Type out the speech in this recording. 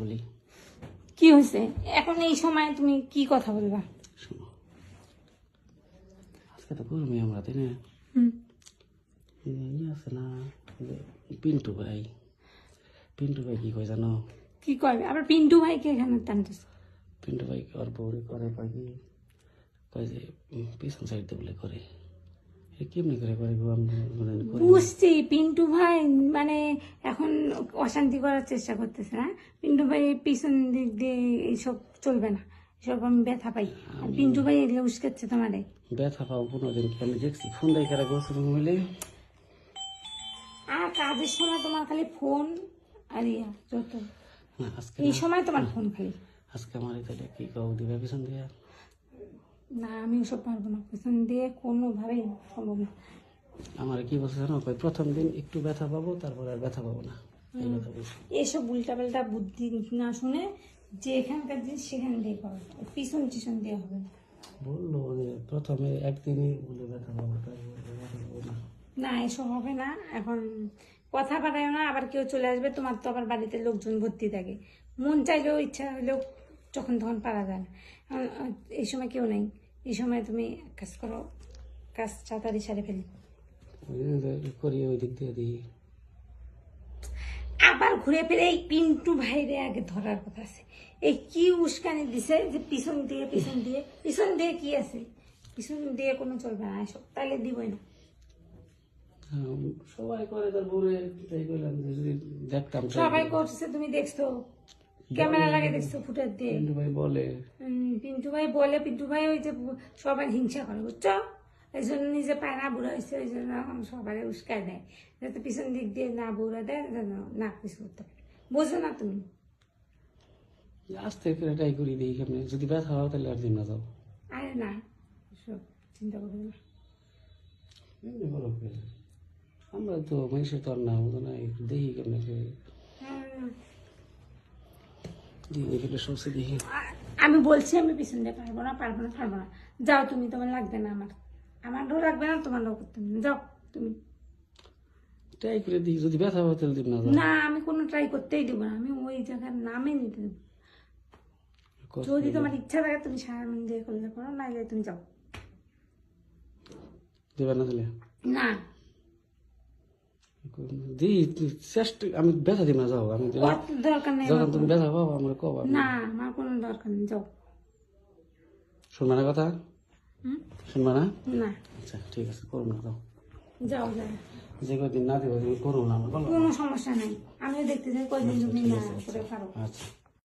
বলি। কি হয়েছে? এখন এই সময় তুমি কি কথা বলবা? শোনো আজকে তো গরমে আমরা তাই না? ইয়ে আছে না পিন্টু ভাই। পিন্টু ভাই কি কয় জানো? কি করবে আবার পিন্টু ভাইকে এখানে টানতেছে? পিন্টু ভাই ওর বউরে করে কয় কি? কয় যে পিছন সাইড দিয়ে বলে করে। কেমনি করে মানে করি না। বুঝছি পিন্টু ভাই মানে এখন অশান্তি করার চেষ্টা করতেছে না পিন্টু ভাই পিছন দিক দিয়ে এইসব চলবে না এসব আমি ব্যথা পাই। পিন্টু ভাই এগুলো উস্কাচ্ছে তোমারে। ব্যথা পাও পনেরো দিন আমি দেখছি ফোন কারা গোসল মিলে আর কাজের সময় তোমার খালি ফোন আর ইয়া যত। এই সময় তোমার ফোন খালি। আজকে আমার তাহলে কি কাউ দিবে পিছন দিয়ে। না আমি ওসব পারব না। পিছন দিয়ে কোনোভাবেই সম্ভব না। আমার কি বলছে জানো? কই প্রথম দিন একটু ব্যথা পাবো তারপর আর ব্যথা পাবো না। এই কথা বলছে এসব উল্টাপাল্টা বুদ্ধি না শুনে যে এখানকার জিনিস সেখান দিয়ে করো। পিছন টিছন দিয়ে হবে না। বলল যে প্রথমে একদিনই বলে ব্যথা পাবো তারপর ব্যথা পাবো না। না এসব হবে না। এখন কথা পাঠায় না আবার কেউ চলে আসবে তোমার তো আবার বাড়িতে লোকজন ভর্তি থাকে। মন চাইলেও ইচ্ছা হলেও যখন তখন পারা যায় না। এখন, এই সময় কেউ নেই। এই সময় তুমি কাজ করো কাজ তাড়াতাড়ি সারে ফেলি। করি ওই দিক দিয়ে দিই। আবার ঘুরে ফিরে এই পিন্টু ভাইরে আগে ধরার কথা আছে। এই কি উস্কানি দিছে যে পিছন দিয়ে পিছন দিয়ে পিছন দিয়ে কি আছে? পিছন দিয়ে কোনো চলবে না এসব তাইলে দিবই না। সবাই করে তার বউরে তাই করলাম দেখতাম সবাই করছে তুমি দেখছ। ক্যামেরা লাগে দেখছ ফুটেজ দিয়ে। পিন্টু ভাই বলে। পিন্টু ভাই বলে পিন্টু ভাই ওই যে সবাই হিংসা করে বুঝছ? এই জন্য নিজে পায় না বুড়া হয়েছে ওই জন্য সবাই উস্কায় দেয়। যাতে পিছন দিক দিয়ে না বুড়া দেয় যেন না কিছু করতে পারে। বোঝো না তুমি? আস্তে করে ট্রাই করি দিই কেমনি। যদি ব্যথা হয় তাহলে আর দিন না যাও আরে না সব চিন্তা করবে না? আমরা তো মানুষের তো আর না বুঝো না দেখি কেমনি করে হ্যাঁ, দিই এখানে সবসে দেখি আ- আমি বলছি আমি পিছন দিয়ে পারব না পারব না পারব না। যাও তুমি তোমার লাগবে না আমার। আমারও লাগবে না তোমারও করতে না। যাও তুমি। ট্রাই করে দিই যদি ব্যথা হয় তাহলে না না? আমি কোনো ট্রাই করতেই দেবো না। আমি ওই জায়গার নামে নিতে দেবো যদি তোমার ইচ্ছা থাকে তুমি সারা মন দিয়ে করলে করো না তুমি যাও। দেবে না তাহলে? না। দিই চেষ্টা আমি ব্যথা দিই না যাও আমি দরকার নেই যখন তুমি ব্যথা পাবো আমার কব না আমার কোনো দরকার নেই যাও। শুনবা না কথা? শুনবা না? না। আচ্ছা ঠিক আছে করুন না যাও। যাও যাও। যে কদিন না দেবো তুমি না আমার কোনো সমস্যা নেই। আমিও দেখতে চাই কয়দিন তুমি না করে পারো। আচ্ছা।